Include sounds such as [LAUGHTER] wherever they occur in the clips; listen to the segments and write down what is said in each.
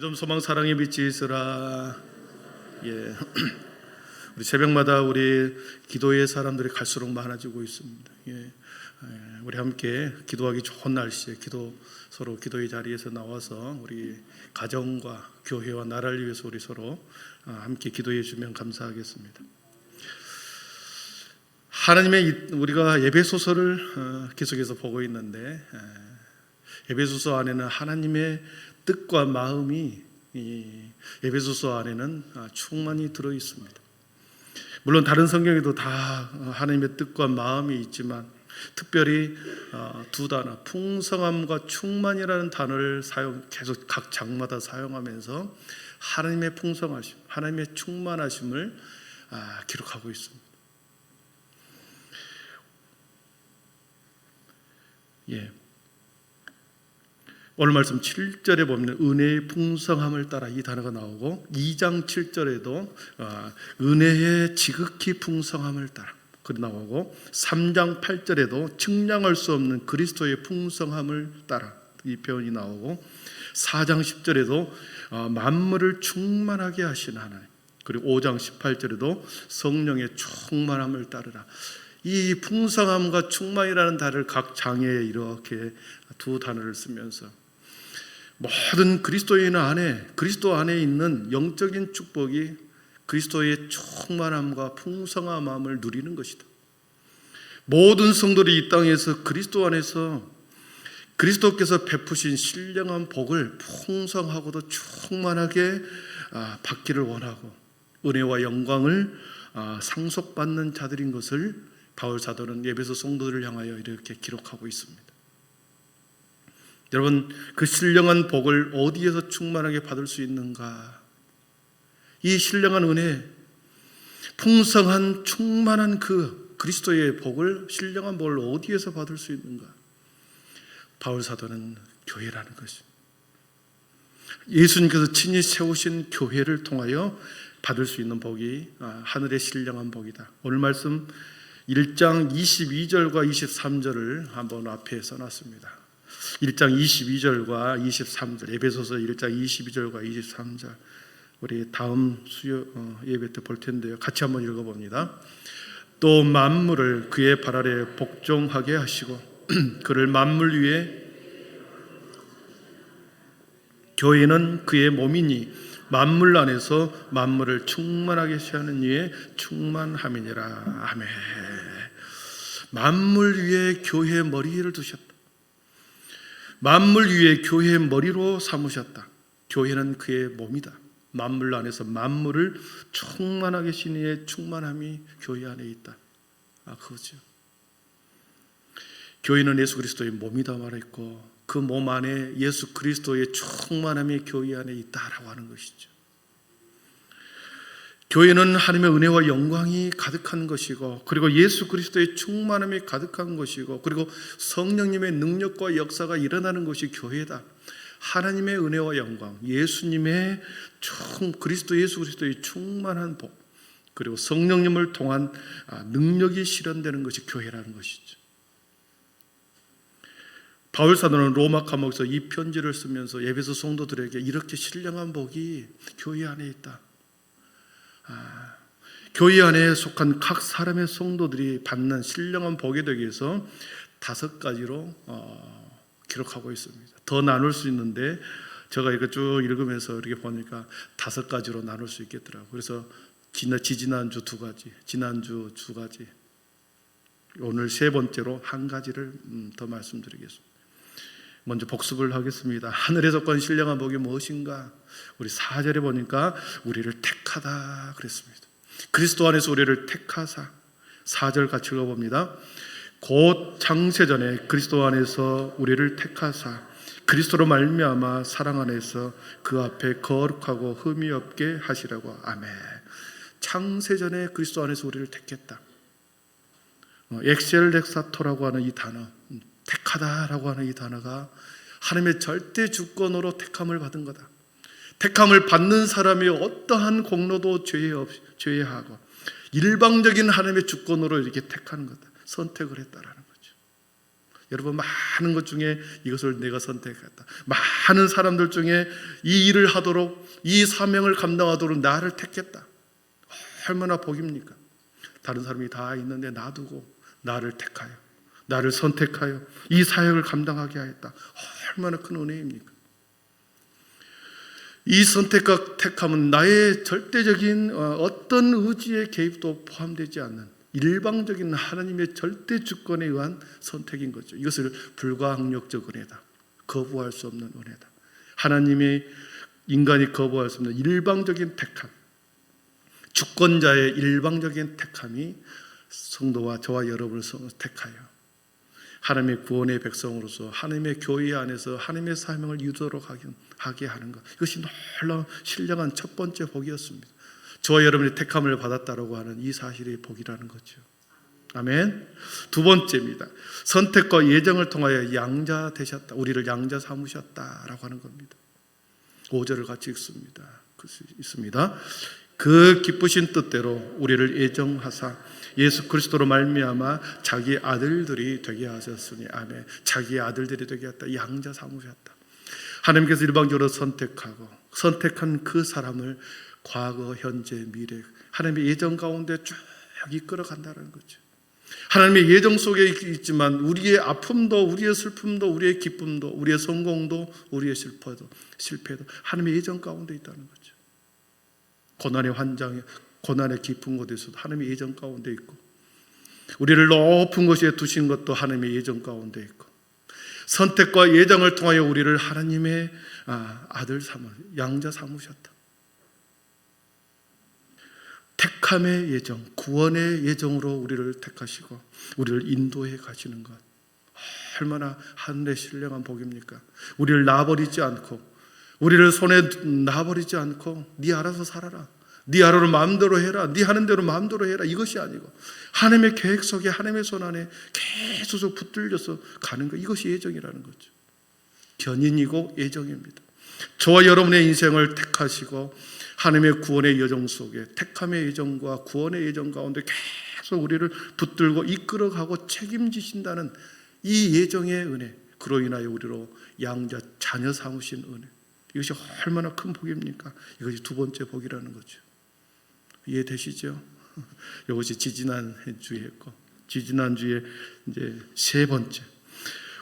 믿음, 소망, 사랑의 빛이 있으라. 예. [CLEARS THROAT] 우리 새벽마다 우리 기도의 사람들이 갈수록 많아지고 있습니다. 예. 예, 우리 함께 기도하기 좋은 날씨에 기도 서로 기도의 자리에서 나와서 우리 가정과 교회와 나라를 위해서 우리 서로 아, 함께 기도해 주면 감사하겠습니다. 하나님의 이- 우리가 예배소서를 어, 계속해서 보고 있는데 에, 예배소서 안에는 하나님의 뜻과 마음이 이 예배소서 안에는 아, 충만히 들어 있습니다. 물론 다른 성경에도 다 어, 하나님의 뜻과 마음이 있지만 특별히 어, 두 단어 풍성함과 충만이라는 단어를 사용 계속 각 장마다 사용하면서 하나님의 풍성하심, 하나님의 충만하심을 아, 기록하고 있습니다. 예. 오늘 말씀 7절에 보면 은혜의 풍성함을 따라 이 단어가 나오고 2장 7절에도 어, 은혜의 지극히 풍성함을 따라 그 나오고 3장 8절에도 측량할 수 없는 그리스도의 풍성함을 따라 이 표현이 나오고 4장 10절에도 어, 만물을 충만하게 하신 하나님 그리고 5장 18절에도 성령의 충만함을 따르라. 이 풍성함과 충만이라는 단어를 각 장에 이렇게 두 단어를 쓰면서 모든 그리스도인 안에 그리스도 안에 있는 영적인 축복이 그리스도의 충만함과 풍성함을 누리는 것이다. 모든 성도들이 이 땅에서 그리스도 안에서 그리스도께서 베푸신 신령한 복을 풍성하고도 충만하게 아, 받기를 원하고 은혜와 영광을 아, 상속받는 자들인 것을 바울 사도는 예배소 성도들을 향하여 이렇게 기록하고 있습니다. 여러분 그 신령한 복을 어디에서 충만하게 받을 수 있는가? 이 신령한 은혜, 풍성한 충만한 그 그리스도의 복을 신령한 복을 어디에서 받을 수 있는가? 바울 사도는 교회라는 것입니다. 예수님께서 친히 세우신 교회를 통하여 받을 수 있는 복이 아, 하늘의 신령한 복이다. 오늘 말씀 1장 22절과 23절을 한번 앞에 써놨습니다. 1장 22절과 23절 에베소서 1장 22절과 23절 우리 다음 수요 어, 예배 때 볼 텐데요. 같이 한번 읽어봅니다. 또 만물을 그의 발 아래 복종하게 하시고 [CLEARS THROAT] 그를 만물 위에 교회는 그의 몸이니 만물 안에서 만물을 충만하게 하는 이의 충만함이니라 아멘. 만물 위에 교회의 머리를 두셨다. 만물 위에 교회의 머리로 삼으셨다. 교회는 그의 몸이다. 만물 안에서 만물을 충만하게 신의 충만함이 교회 안에 있다. 아, 그거죠. 교회는 예수 그리스도의 몸이다 말했고 그 몸 안에 예수 그리스도의 충만함이 교회 안에 있다라고 하는 것이죠. 교회는 하나님의 은혜와 영광이 가득한 것이고 그리고 예수 그리스도의 충만함이 가득한 것이고 그리고 성령님의 능력과 역사가 일어나는 것이 교회다. 하나님의 은혜와 영광, 예수님의 충 그리스도 예수 그리스도의 충만한 복 그리고 성령님을 통한 아, 능력이 실현되는 것이 교회라는 것이죠. 바울 사도는 로마 감옥에서 이 편지를 쓰면서 예배소 성도들에게 이렇게 신령한 복이 교회 안에 있다. 아, 교회 안에 속한 각 사람의 성도들이 받는 신령한 복에 되기 위해서 다섯 가지로 어, 기록하고 있습니다. 더 나눌 수 있는데 제가 이거 쭉 읽으면서 이렇게 보니까 다섯 가지로 나눌 수 있겠더라고요. 그래서 지난 지지난주 두 가지, 지난주 두 가지, 오늘 세 번째로 한 가지를 음, 더 말씀드리겠습니다. 먼저 복습을 하겠습니다. 하늘에 속한 신령한 복이 무엇인가? 우리 4절에 보니까 우리를 택하다 그랬습니다. 그리스도 안에서 우리를 택하사 4절 같이 읽어봅니다. 곧 창세전에 그리스도 안에서 우리를 택하사 그리스도로 말미암아 사랑 안에서 그 앞에 거룩하고 흠이 없게 하시라고 아멘. 창세전에 그리스도 안에서 우리를 택했다. 어, 엑셀렉사토라고 하는 이 단어, 음, 택하다라고 하는 이 단어가 하나님의 절대 주권으로 택함을 받은 거다. 택함을 받는 사람이 어떠한 공로도 죄 없, 죄하고 일방적인 하나님의 주권으로 이렇게 택하는 거다. 선택을 했다라는 거죠. 여러분 많은 것 중에 이것을 내가 선택했다. 많은 사람들 중에 이 일을 하도록 이 사명을 감당하도록 나를 택했다. 얼마나 복입니까? 다른 사람이 다 있는데 놔두고 나를 택하여 나를 선택하여 이 사역을 감당하게 하였다. 얼마나 큰 은혜입니까? 이 선택과 택함은 나의 절대적인 어, 어떤 의지의 개입도 포함되지 않는 일방적인 하나님의 절대 주권에 의한 선택인 거죠. 이것을 불가항력적 은혜다. 거부할 수 없는 은혜다. 하나님의 인간이 거부할 수 없는 일방적인 택함. 주권자의 일방적인 택함이 성도와 저와 여러분을 택하여 하나님의 구원의 백성으로서 하나님의 교회 안에서 하나님의 사명을 이루도록 하게 하는 것 이것이 놀라운 신령한 첫 번째 복이었습니다. 저와 여러분이 택함을 받았다라고 하는 이 사실이 복이라는 거죠. 아멘. 두 번째입니다. 선택과 예정을 통하여 양자 되셨다. 우리를 양자 삼으셨다라고 하는 겁니다. 5절을 같이 읽습니다. 있습니다. 그 기쁘신 뜻대로 우리를 예정하사 예수 그리스도로 말미암아 자기 아들들이 되게 하셨으니 아멘. 자기 아들들이 되게 했다. 양자 삼으셨다. 하나님께서 일방적으로 선택하고 선택한 그 사람을 과거, 현재, 미래 하나님의 예정 가운데 쭉 이끌어 간다는 거죠. 하나님의 예정 속에 있지만 우리의 아픔도 우리의 슬픔도 우리의 기쁨도 우리의 성공도 우리의 실패도 실패도 하나님의 예정 가운데 있다는 거죠. 고난의 환장에 고난의 깊은 곳에서도 하나님의 예정 가운데 있고 우리를 높은 곳에 두신 것도 하나님의 예정 가운데 있고 선택과 예정을 통하여 우리를 하나님의 아, 아들 삼아 양자 삼으셨다. 택함의 예정, 구원의 예정으로 우리를 택하시고 우리를 인도해 가시는 것 얼마나 하늘의 신령한 복입니까? 우리를 놔버리지 않고 우리를 손에 놔버리지 않고 네 알아서 살아라. 네 하루를 마음대로 해라. 네 하는 대로 마음대로 해라. 이것이 아니고 하나님의 계획 속에 하나님의 손 안에 계속 붙들려서 가는 것 이것이 예정이라는 거죠. 견인이고 예정입니다. 저와 여러분의 인생을 택하시고 하나님의 구원의 여정 속에 택함의 예정과 구원의 예정 가운데 계속 우리를 붙들고 이끌어가고 책임지신다는 이 예정의 은혜 그로 인하여 우리로 양자 자녀 삼으신 은혜 이것이 얼마나 큰 복입니까? 이것이 두 번째 복이라는 거죠. 이해되시죠? [LAUGHS] 이것이 지지난 주에 했고 지지난 주에 이제 세 번째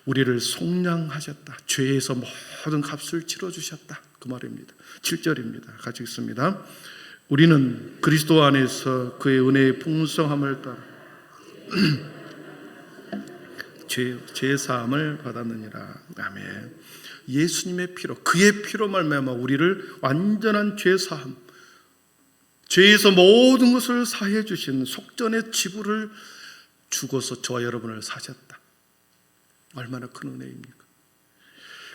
우리를 속량하셨다. 죄에서 모든 값을 치러 주셨다. 그 말입니다. 7절입니다. 같이 읽습니다. 우리는 그리스도 안에서 그의 은혜의 풍성함을 따라 [CLEARS THROAT] 죄, 죄 사함을 받았느니라. 아멘. 예수님의 피로 그의 피로 말미암아 우리를 완전한 죄 사함 죄에서 모든 것을 사해 주신 속전의 지불을 주고서 저와 여러분을 사셨다. 얼마나 큰 은혜입니까?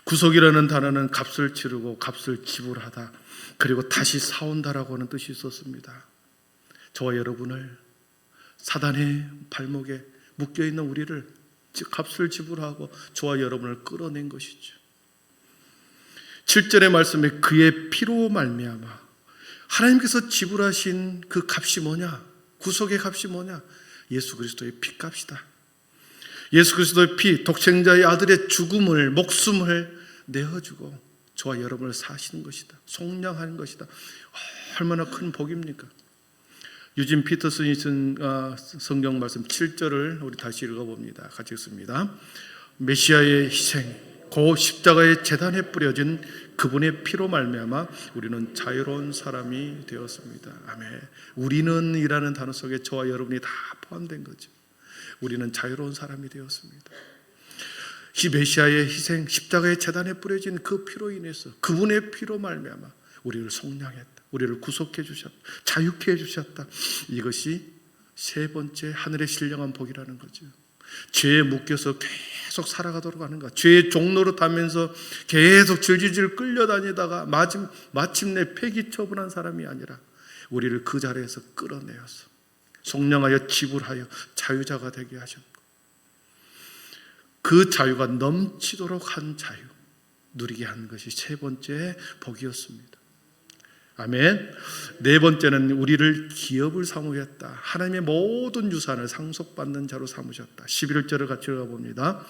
구속이라는 단어는 값을 치르고 값을 지불하다 그리고 다시 사온다라고 하는 뜻이 있었습니다. 저와 여러분을 사단의 발목에 묶여 있는 우리를 값을 지불하고 저와 여러분을 끌어낸 것이죠. 7절의 말씀에 그의 피로 말미암아 하나님께서 지불하신 그 값이 뭐냐? 구속의 값이 뭐냐? 예수 그리스도의 피값이다. 예수 그리스도의 피, 독생자의 아들의 죽음을 목숨을 내어주고 저와 여러분을 사시는 것이다. 속량하는 것이다. 얼마나 큰 복입니까? 유진 피터슨이 쓴 어, 성경 말씀 7절을 우리 다시 읽어봅니다. 같이 읽습니다. 메시아의 희생, 고 십자가의 재단에 뿌려진 그분의 피로 말미암아 우리는 자유로운 사람이 되었습니다. 아멘. 우리는이라는 단어 속에 저와 여러분이 다 포함된 거죠. 우리는 자유로운 사람이 되었습니다. 이 메시아의 희생, 십자가의 재단에 뿌려진 그 피로 인해서 그분의 피로 말미암아 우리를 속량했다. 우리를 구속해 주셨다. 자유케 해 주셨다. 이것이 세 번째 하늘의 신령한 복이라는 거죠. 죄에 묶여서 계속 살아가도록 하는 것. 죄의 종로로 타면서 계속 질질질 끌려다니다가 마침, 마침내 폐기 처분한 사람이 아니라 우리를 그 자리에서 끌어내어서 속량하여 지불하여 자유자가 되게 하셨고 그 자유가 넘치도록 한 자유 누리게 한 것이 세 번째 복이었습니다. 아멘. 네 번째는 우리를 기업을 삼으셨다. 하나님의 모든 유산을 상속받는 자로 삼으셨다. 11절을 같이 읽어 봅니다.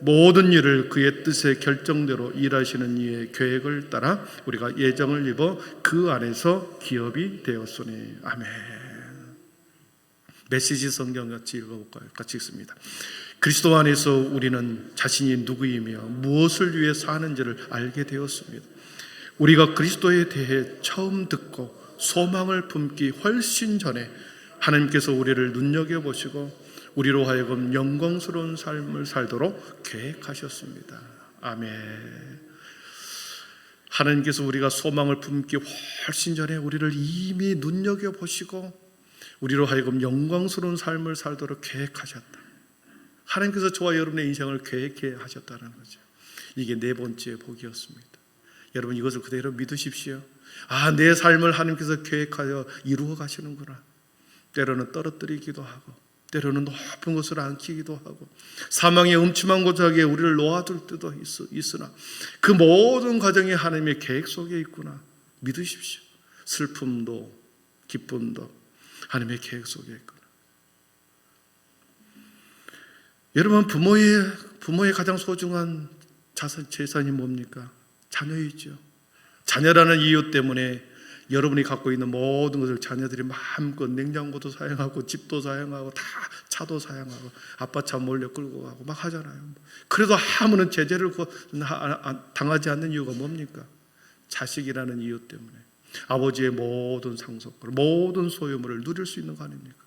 모든 일을 그의 뜻의 결정대로 일하시는 이의 계획을 따라 우리가 예정을 입어 그 안에서 기업이 되었으니 아멘. 메시지 성경 같이 읽어볼까요? 같이 읽습니다. 그리스도 안에서 우리는 자신이 누구이며 무엇을 위해 사는지를 알게 되었습니다. 우리가 그리스도에 대해 처음 듣고 소망을 품기 훨씬 전에 하나님께서 우리를 눈여겨 보시고 우리로 하여금 영광스러운 삶을 살도록 계획하셨습니다. 아멘. 하나님께서 우리가 소망을 품기 훨씬 전에 우리를 이미 눈여겨 보시고 우리로 하여금 영광스러운 삶을 살도록 계획하셨다. 하나님께서 저와 여러분의 인생을 계획해 하셨다는 거죠. 이게 네 번째 복이었습니다. 여러분 이것을 그대로 믿으십시오. 아, 내 삶을 하나님께서 계획하여 이루어 가시는구나. 때로는 떨어뜨리기도 하고, 때로는 높은 곳을 안기기도 하고, 사망의 음침한 곳에 우리를 놓아둘 때도 있으나, 그 모든 과정이 하나님의 계획 속에 있구나. 믿으십시오. 슬픔도, 기쁨도 하나님의 계획 속에 있구나. 여러분, 부모의, 부모의 가장 소중한 자산, 재산이 뭡니까? 자녀이죠. 자녀라는 이유 때문에 여러분이 갖고 있는 모든 것을 자녀들이 마음껏 냉장고도 사용하고 집도 사용하고 다 차도 사용하고 아빠 차 몰려 끌고 가고 막 하잖아요. 그래도 아무런 제재를 당하지 않는 이유가 뭡니까? 자식이라는 이유 때문에 아버지의 모든 상속을 모든 소유물을 누릴 수 있는 거 아닙니까?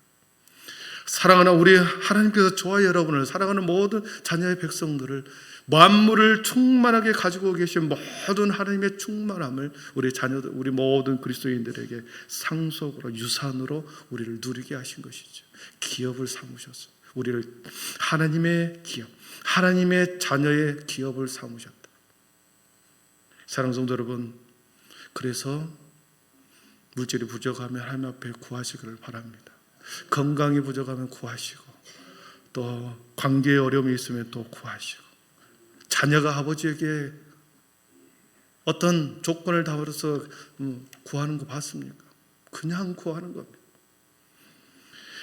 사랑하는 우리 하나님께서 저와 여러분을 사랑하는 모든 자녀의 백성들을 만물을 충만하게 가지고 계신 모든 하나님의 충만함을 우리 자녀들, 우리 모든 그리스도인들에게 상속으로 유산으로 우리를 누리게 하신 것이죠. 기업을 삼으셨어. 우리를 하나님의 기업, 하나님의 자녀의 기업을 삼으셨다. 사랑 성도 여러분, 그래서 물질이 부족하면 하나님 앞에 구하시기를 바랍니다. 건강이 부족하면 구하시고 또 관계에 어려움이 있으면 또 구하시고 자녀가 아버지에게 어떤 조건을 다버려서 음, 구하는 거 봤습니까? 그냥 구하는 겁니다.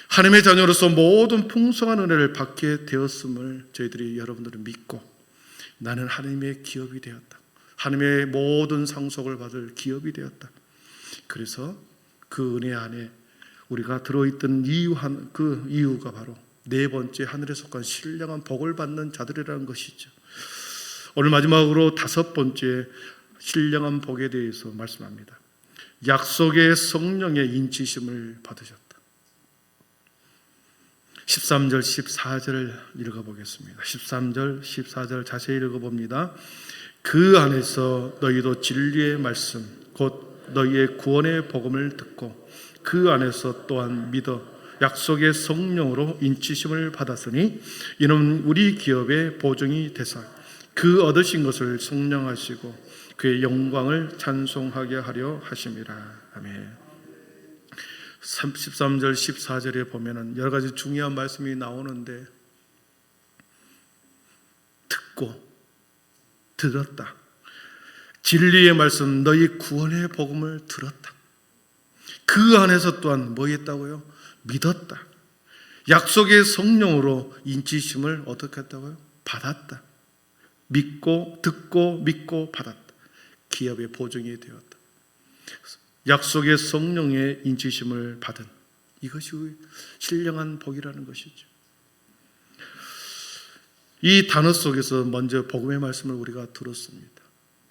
하나님의 자녀로서 모든 풍성한 은혜를 받게 되었음을 저희들이 여러분들은 믿고 나는 하나님의 기업이 되었다. 하나님의 모든 상속을 받을 기업이 되었다. 그래서 그 은혜 안에 우리가 들어있던 이유 한, 그 이유가 바로 네 번째 하늘에 속한 신령한 복을 받는 자들이라는 것이죠. 오늘 마지막으로 다섯 번째 신령한 복에 대해서 말씀합니다. 약속의 성령의 인치심을 받으셨다. 13절 14절을 읽어보겠습니다. 13절 14절 자세히 읽어봅니다. 그 안에서 너희도 진리의 말씀 곧 너희의 구원의 복음을 듣고 그 안에서 또한 믿어 약속의 성령으로 인치심을 받았으니 이는 우리 기업의 보증이 되사 그 얻으신 것을 성령하시고 그의 영광을 찬송하게 하려 하심이라. 아멘. 33절 14절에 보면은 여러 가지 중요한 말씀이 나오는데 듣고 들었다. 진리의 말씀 너희 구원의 복음을 들었다. 그 안에서 또한 뭐 했다고요? 믿었다. 약속의 성령으로 인치심을 어떻게 했다고요? 받았다. 믿고 듣고 믿고 받았다. 기업의 보증이 되었다. 약속의 성령의 인치심을 받은 이것이 신령한 복이라는 것이죠. 이 단어 속에서 먼저 복음의 말씀을 우리가 들었습니다.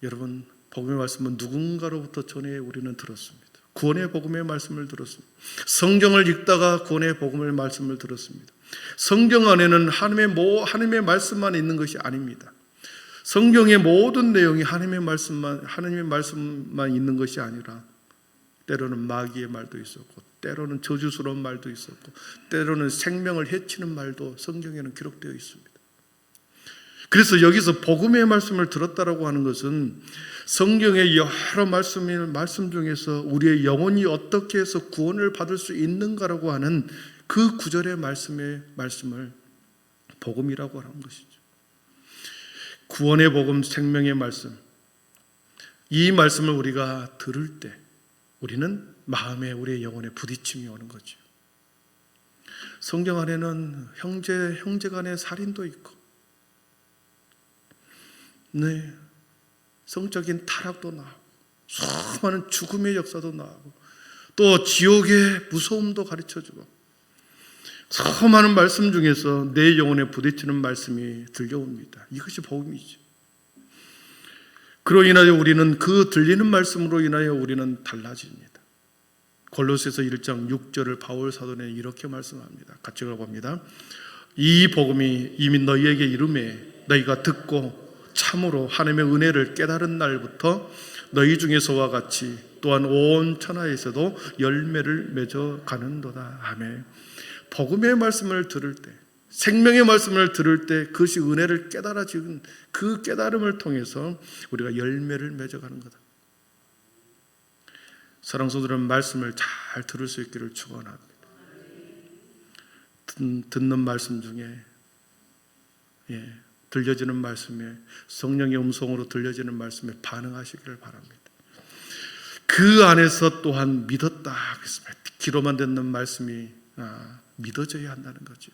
여러분, 복음의 말씀은 누군가로부터 전해 우리는 들었습니다. 구원의 복음의 말씀을 들었습니다. 성경을 읽다가 구원의 복음의 말씀을 들었습니다. 성경 안에는 하나님의 모 하나님의 말씀만 있는 것이 아닙니다. 성경의 모든 내용이 하나님의 말씀만 하나님의 말씀만 있는 것이 아니라 때로는 마귀의 말도 있었고 때로는 저주스러운 말도 있었고 때로는 생명을 해치는 말도 성경에는 기록되어 있습니다. 그래서 여기서 복음의 말씀을 들었다라고 하는 것은 성경의 여러 말씀 말씀 중에서 우리의 영혼이 어떻게 해서 구원을 받을 수 있는가라고 하는 그 구절의 말씀의 말씀을 복음이라고 하는 것이죠. 구원의 복음, 생명의 말씀. 이 말씀을 우리가 들을 때 우리는 마음에 우리의 영혼에 부딪힘이 오는 거죠. 성경 안에는 형제 형제 간의 살인도 있고, 네 성적인 타락도 나오고, 수많은 죽음의 역사도 나오고, 또 지옥의 무서움도 가르쳐 주고, 수많은 말씀 중에서 내 영혼에 부딪히는 말씀이 들려옵니다. 이것이 복음이죠. 그로 인하여 우리는 그 들리는 말씀으로 인하여 우리는 달라집니다. 골로새서 1장 6절을 바울 사도는 이렇게 말씀합니다. 같이 읽어봅니다. 이 복음이 이미 너희에게 이름에 너희가 듣고 참으로 하나님의 은혜를 깨달은 날부터 너희 중에서와 같이 또한 온 천하에서도 열매를 맺어 가는도다. 아멘. 복음의 말씀을 들을 때 생명의 말씀을 들을 때 그것이 은혜를 깨달아지는 그 깨달음을 통해서 우리가 열매를 맺어가는 거다. 사랑소들은 말씀을 잘 들을 수 있기를 축원합니다. 듣는 말씀 중에 예, 들려지는 말씀에 성령의 음성으로 들려지는 말씀에 반응하시기를 바랍니다. 그 안에서 또한 믿었다 그랬습니다. 귀로만 듣는 말씀이 아, 믿어져야 한다는 거죠.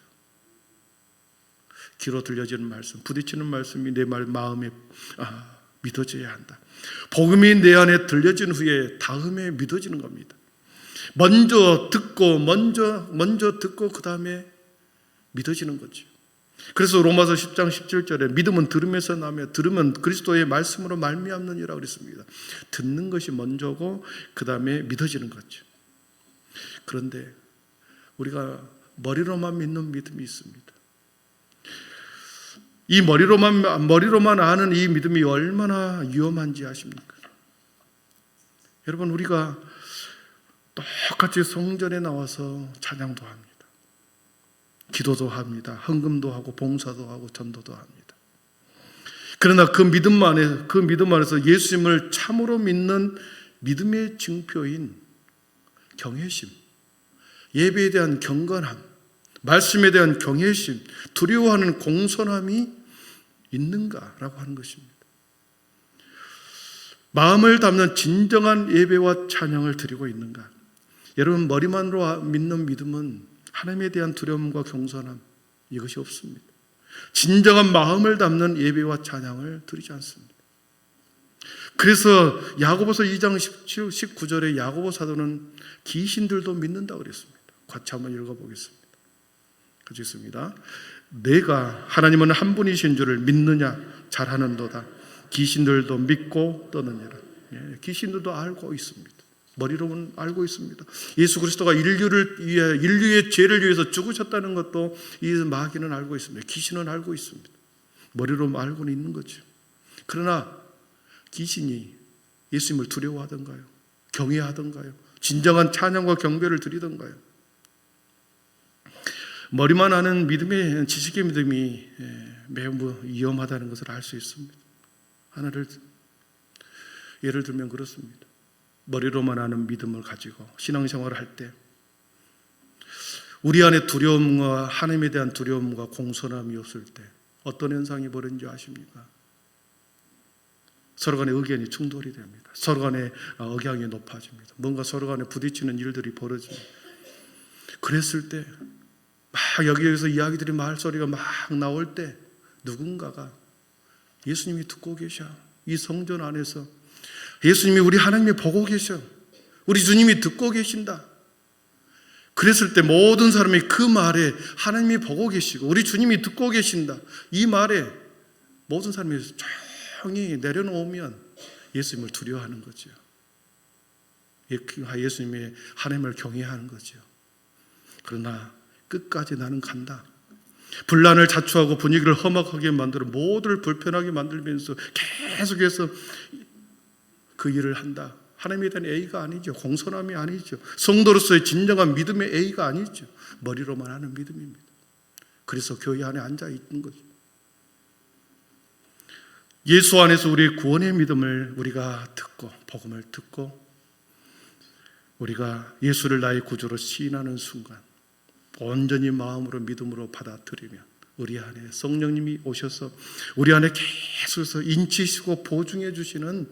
귀로 들려지는 말씀, 부딪히는 말씀이 내 말 마음에 아, 믿어져야 한다. 복음이 내 안에 들려진 후에 다음에 믿어지는 겁니다. 먼저 듣고 먼저 먼저 듣고 그 다음에 믿어지는 거죠. 그래서 로마서 10장 17절에 믿음은 들음에서 나며 들으면 그리스도의 말씀으로 말미암느니라 그랬습니다. 듣는 것이 먼저고 그 다음에 믿어지는 거죠. 그런데 우리가 머리로만 믿는 믿음이 있습니다. 이 머리로만 머리로만 아는 이 믿음이 얼마나 위험한지 아십니까? 여러분 우리가 똑같이 성전에 나와서 찬양도 합니다. 기도도 합니다. 헌금도 하고 봉사도 하고 전도도 합니다. 그러나 그 믿음 안에 그 믿음 안에서 예수님을 참으로 믿는 믿음의 증표인 경외심, 예배에 대한 경건함, 말씀에 대한 경외심, 두려워하는 공손함이 있는가라고 하는 것입니다. 마음을 담는 진정한 예배와 찬양을 드리고 있는가? 여러분 머리만으로 믿는 믿음은 하나님에 대한 두려움과 경선함 이것이 없습니다. 진정한 마음을 담는 예배와 찬양을 드리지 않습니다. 그래서 야고보서 2장 17, 19절에 야고보 사도는 귀신들도 믿는다 그랬습니다. 같이 한번 읽어보겠습니다. 같이 읽습니다. 내가 하나님은 한 분이신 줄을 믿느냐 잘하는도다. 귀신들도 믿고 떠느니라. 예, 귀신들도 알고 있습니다. 머리로는 알고 있습니다. 예수 그리스도가 인류를 위해 인류의 죄를 위해서 죽으셨다는 것도 이 마귀는 알고 있습니다. 귀신은 알고 있습니다. 머리로 알고는 있는 거죠. 그러나 귀신이 예수님을 두려워하던가요? 경외하던가요? 진정한 찬양과 경배를 드리던가요? 머리만 아는 믿음의 지식의 믿음이 예, 매우 위험하다는 것을 알 수 있습니다. 하나를 예를 들면 그렇습니다. 머리로만 아는 믿음을 가지고 신앙생활을 할 때 우리 안에 두려움과 하나님에 대한 두려움과 공손함이 없을 때 어떤 현상이 벌어진지 아십니까? 서로 간의 의견이 충돌이 됩니다. 서로 간의 억양이 높아집니다. 뭔가 서로 간에 부딪히는 일들이 벌어집니다. 그랬을 때, 막 여기에서 이야기들이 말소리가 막 나올 때, 누군가가 예수님이 듣고 계셔. 이 성전 안에서 예수님이 우리 하나님이 보고 계셔. 우리 주님이 듣고 계신다. 그랬을 때 모든 사람이 그 말에 하나님이 보고 계시고 우리 주님이 듣고 계신다. 이 말에 모든 사람이 조용히 내려놓으면 예수님을 두려워하는 거죠. 예수님의 하나님을 경외하는 거죠. 그러나 끝까지 나는 간다. 분란을 자초하고 분위기를 험악하게 만들어 모두를 불편하게 만들면서 계속해서 그 일을 한다. 하나님에 대한 A가 아니죠. 공손함이 아니죠. 성도로서의 진정한 믿음의 A가 아니죠. 머리로만 하는 믿음입니다. 그래서 교회 안에 앉아 있는 거죠. 예수 안에서 우리의 구원의 믿음을 우리가 듣고 복음을 듣고 우리가 예수를 나의 구주로 시인하는 순간 온전히 마음으로 믿음으로 받아들이면 우리 안에 성령님이 오셔서 우리 안에 계속해서 인치시고 보증해 주시는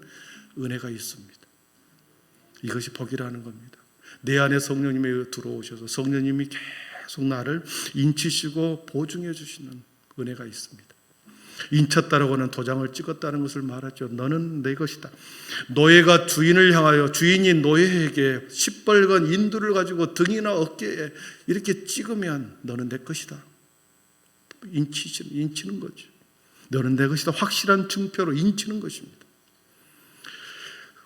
은혜가 있습니다. 이것이 복이라는 겁니다. 내 안에 성령님이 들어오셔서 성령님이 계속 나를 인치시고 보증해 주시는 은혜가 있습니다. 인쳤다라고 하는 도장을 찍었다는 것을 말하죠. 너는 내 것이다. 노예가 주인을 향하여 주인이 노예에게 시뻘건 인두를 가지고 등이나 어깨에 이렇게 찍으면 너는 내 것이다. 인치시는, 인치는 거죠. 너는 내 것이다. 확실한 증표로 인치는 것입니다.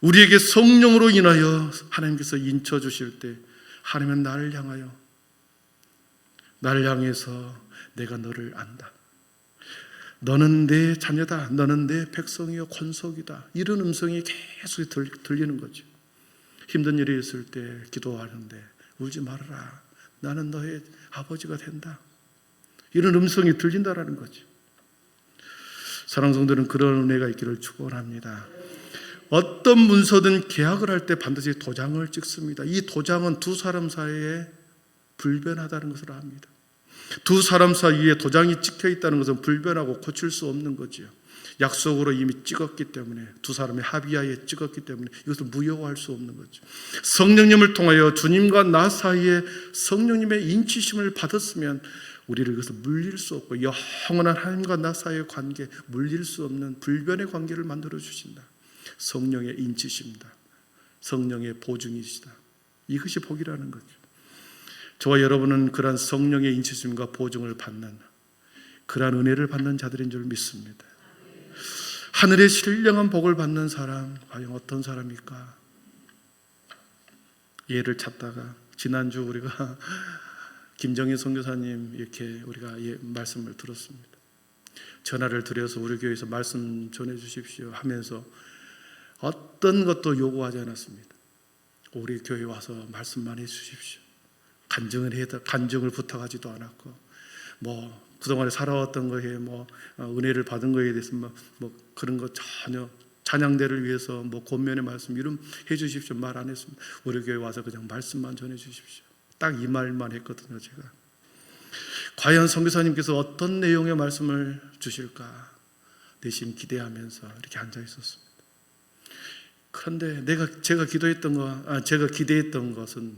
우리에게 성령으로 인하여 하나님께서 인쳐 주실 때 하나님은 나를 향하여 나를 향해서 내가 너를 안다. 너는 내 자녀다. 너는 내 백성이요 권속이다. 이런 음성이 계속 들, 들리는 거죠. 힘든 일이 있을 때 기도하는데 울지 말아라. 나는 너의 아버지가 된다. 이런 음성이 들린다라는 거죠. 사랑성들은 그런 은혜가 있기를 축원합니다. 어떤 문서든 계약을 할 때 반드시 도장을 찍습니다. 이 도장은 두 사람 사이에 불변하다는 것을 압니다. 두 사람 사이에 도장이 찍혀 있다는 것은 불변하고 고칠 수 없는 거지요. 약속으로 이미 찍었기 때문에 두 사람의 합의하에 찍었기 때문에 이것을 무효할 수 없는 거죠. 성령님을 통하여 주님과 나 사이에 성령님의 인치심을 받았으면 우리를 이것을 물릴 수 없고 영원한 하나님과 나 사이의 관계 물릴 수 없는 불변의 관계를 만들어 주신다. 성령의 인치십니다. 성령의 보증이시다. 이것이 복이라는 거죠. 저와 여러분은 그러한 성령의 인치심과 보증을 받는 그러한 은혜를 받는 자들인 줄 믿습니다. 하늘의 신령한 복을 받는 사람 과연 어떤 사람일까? 예를 찾다가 지난주 우리가 [LAUGHS] 김정희 선교사님 이렇게 우리가 예, 말씀을 들었습니다. 전화를 드려서 우리 교회에서 말씀 전해 주십시오 하면서 어떤 것도 요구하지 않았습니다. 우리 교회 와서 말씀만 해 주십시오. 간증을 해 간증을 부탁하지도 않았고 뭐 그동안에 살아왔던 거에 뭐 어, 은혜를 받은 거에 대해서 뭐, 뭐 그런 거 전혀 찬양대를 위해서 뭐 권면의 말씀 이름 해 주십시오 말 안 했습니다. 우리 교회 와서 그냥 말씀만 전해 주십시오. 딱 이 말만 했거든요, 제가. 과연 선교사님께서 어떤 내용의 말씀을 주실까 내심 기대하면서 이렇게 앉아 있었습니다. 그런데 내가 제가 기도했던 거, 아, 제가 기대했던 것은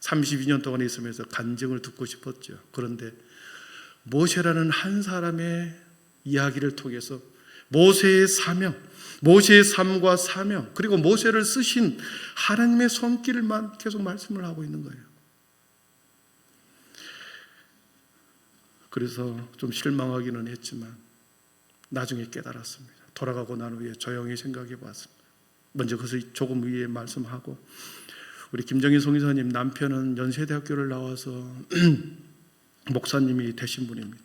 32년 동안 있으면서 간증을 듣고 싶었죠. 그런데 모세라는 한 사람의 이야기를 통해서 모세의 사명, 모세의 삶과 사명, 그리고 모세를 쓰신 하나님의 손길만 계속 말씀을 하고 있는 거예요. 그래서 좀 실망하기는 했지만 나중에 깨달았습니다. 돌아가고 난 후에 조용히 생각해 봤습니다. 먼저 그것을 조금 위에 말씀하고 우리 김정희 송이사님 남편은 연세대학교를 나와서 [CLEARS THROAT] 목사님이 되신 분입니다.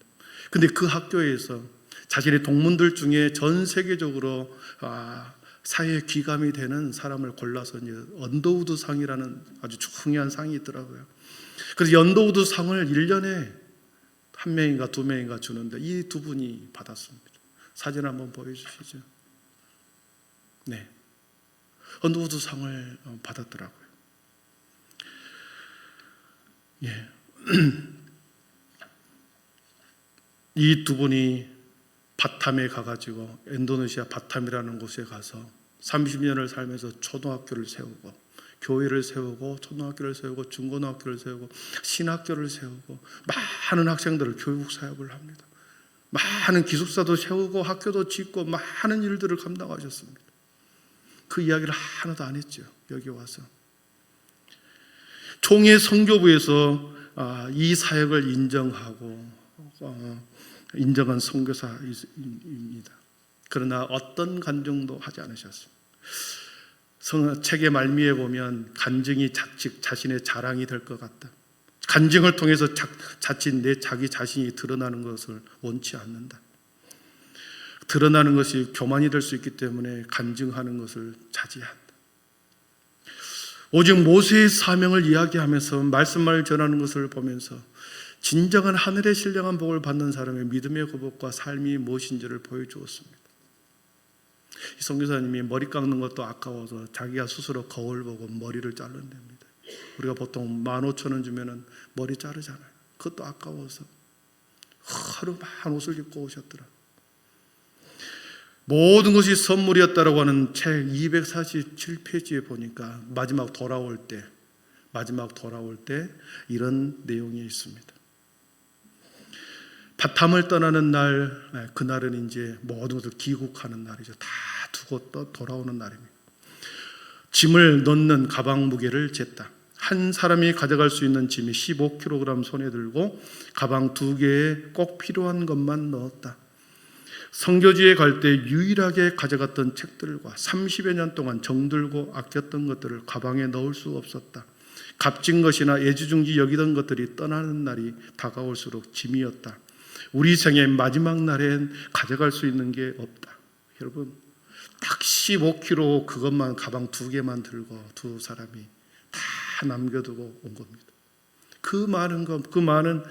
근데 그 학교에서 자신의 동문들 중에 전 세계적으로 아, 사회 귀감이 되는 사람을 골라서 이제 언더우드 상이라는 아주 중요한 상이 있더라고요. 그래서 연도우드 상을 1년에 한 명인가 두 명인가 주는데 이 두 분이 받았습니다. 사진 한번 보여주시죠. 네. 언더우드 상을 어, 받았더라고요. 예. [CLEARS THROAT] 이 두 분이 바탐에 가가지고 인도네시아 바탐이라는 곳에 가서 30년을 살면서 초등학교를 세우고 교회를 세우고 초등학교를 세우고 중고등학교를 세우고 신학교를 세우고 많은 학생들을 교육 사역을 합니다. 많은 기숙사도 세우고 학교도 짓고 많은 일들을 감당하셨습니다. 그 이야기를 하나도 안 했죠. 여기 와서 총회 선교부에서 아, 이 사역을 인정하고 어, 인정한 선교사입니다. 그러나 어떤 간증도 하지 않으셨습니다. 성 책의 말미에 보면 간증이 자칫 자신의 자랑이 될 것 같다. 간증을 통해서 자, 자칫 내 자기 자신이 드러나는 것을 원치 않는다. 드러나는 것이 교만이 될 수 있기 때문에 간증하는 것을 자제한다. 오직 모세의 사명을 이야기하면서 말씀만을 전하는 것을 보면서 진정한 하늘의 신령한 복을 받는 사람의 믿음의 고백과 삶이 무엇인지를 보여주었습니다. 이 선교사님이 머리 깎는 것도 아까워서 자기가 스스로 거울 보고 머리를 자른답니다. 우리가 보통 만 오천 원 주면은 머리 자르잖아요. 그것도 아까워서 하루 만 옷을 입고 오셨더라. 모든 것이 선물이었다라고 하는 책 247페이지에 보니까 마지막 돌아올 때 마지막 돌아올 때 이런 내용이 있습니다. 바탐을 떠나는 날 네, 그날은 이제 모든 것을 귀국하는 날이죠. 다 두고 또 돌아오는 날입니다. 짐을 넣는 가방 무게를 쟀다. 한 사람이 가져갈 수 있는 짐이 15kg 손에 들고 가방 두 개에 꼭 필요한 것만 넣었다. 성교지에 갈 때 유일하게 가져갔던 책들과 30여 년 동안 정들고 아꼈던 것들을 가방에 넣을 수 없었다. 값진 것이나 애지중지 여기던 것들이 떠나는 날이 다가올수록 짐이었다. 우리 생의 마지막 날엔 가져갈 수 있는 게 없다. 여러분, 딱 15kg 그것만 가방 두 개만 들고 두 사람이 다 남겨두고 온 겁니다. 그 많은 것, 그 많은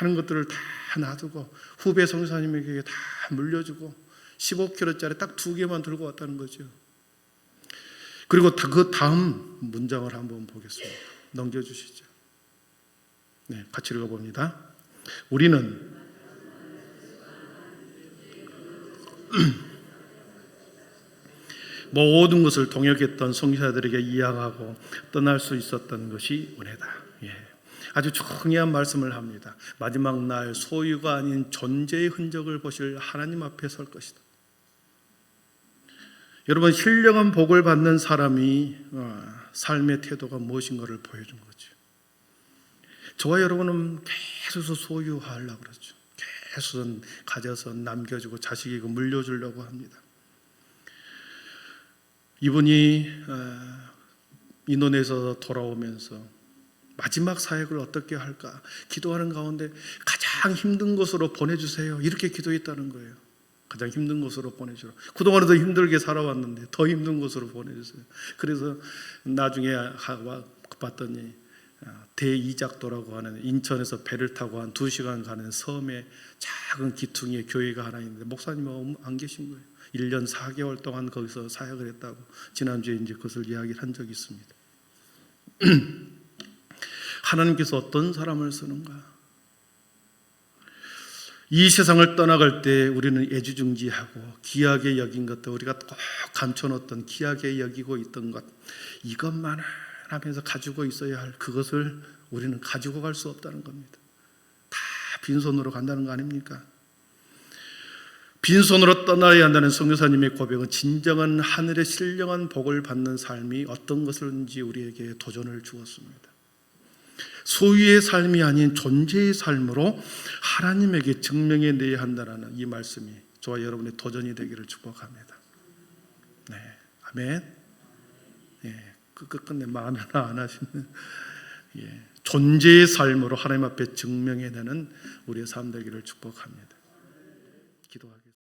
많은 것들을 다 놔두고 후배 성사님에게 다 물려주고 15kg짜리 딱 두 개만 들고 왔다는 거죠. 그리고 다- 그 다음 문장을 한번 보겠습니다. 넘겨주시죠. 네, 같이 읽어봅니다. 우리는 [CLEARS THROAT] 모든 것을 동역했던 성사들에게 이양하고 떠날 수 있었던 것이 은혜다. 예. 아주 중요한 말씀을 합니다. 마지막 날 소유가 아닌 존재의 흔적을 보실 하나님 앞에 설 것이다. 여러분 신령한 복을 받는 사람이 어, 삶의 태도가 무엇인가를 보여준 거죠. 저와 여러분은 계속 소유하려고 그러죠. 계속 가져서 남겨주고 자식이고 물려주려고 합니다. 이분이 어, 인도네에서 돌아오면서 마지막 사역을 어떻게 할까 기도하는 가운데 가장 힘든 곳으로 보내주세요. 이렇게 기도했다는 거예요. 가장 힘든 곳으로 보내주라. 그동안은 더 힘들게 살아왔는데 더 힘든 곳으로 보내주세요. 그래서 나중에 봤더니 어, 대이작도라고 하는 인천에서 배를 타고 한 두 시간 가는 섬에 작은 기퉁이에 교회가 하나 있는데 목사님은 안 계신 거예요. 1년 4개월 동안 거기서 사역을 했다고 지난주에 이제 그것을 이야기를 한 적이 있습니다. [CLEARS THROAT] 하나님께서 어떤 사람을 쓰는가? 이 세상을 떠나갈 때 우리는 애지중지하고 귀하게 여긴 것들 우리가 꼭 감춰놓던 귀하게 여기고 있던 것 이것만 하면서 가지고 있어야 할 그것을 우리는 가지고 갈 수 없다는 겁니다. 다 빈손으로 간다는 거 아닙니까? 빈손으로 떠나야 한다는 성교사님의 고백은 진정한 하늘의 신령한 복을 받는 삶이 어떤 것인지 우리에게 도전을 주었습니다. 소유의 삶이 아닌 존재의 삶으로 하나님에게 증명해 내야 한다는 이 말씀이 저와 여러분의 도전이 되기를 축복합니다. 네, 아멘. 예, 그 끝끝내 마음에 안 하시는 예, 존재의 삶으로 하나님 앞에 증명해 내는 우리의 삶 되기를 축복합니다.